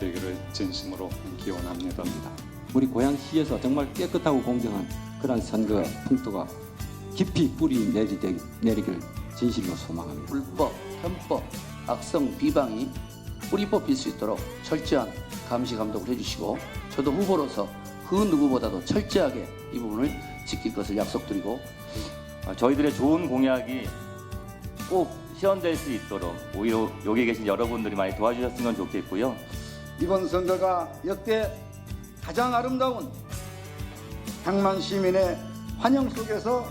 되기를 진심으로 기원합니다. 우리 고양시에서 정말 깨끗하고 공정한 그런 선거 풍토가 깊이 뿌리 내리되, 내리길 진심으로 소망합니다. 불법, 편법, 악성 비방이 뿌리 뽑힐 수 있도록 철저한 감시 감독을 해주시고 저도 후보로서 그 누구보다도 철저하게 이 부분을 지킬 것을 약속드리고 아, 저희들의 좋은 공약이 꼭 실현될 수 있도록 오히려 여기 계신 여러분들이 많이 도와주셨으면 좋겠고요. 이번 선거가 역대 가장 아름다운 향만 시민의 환영 속에서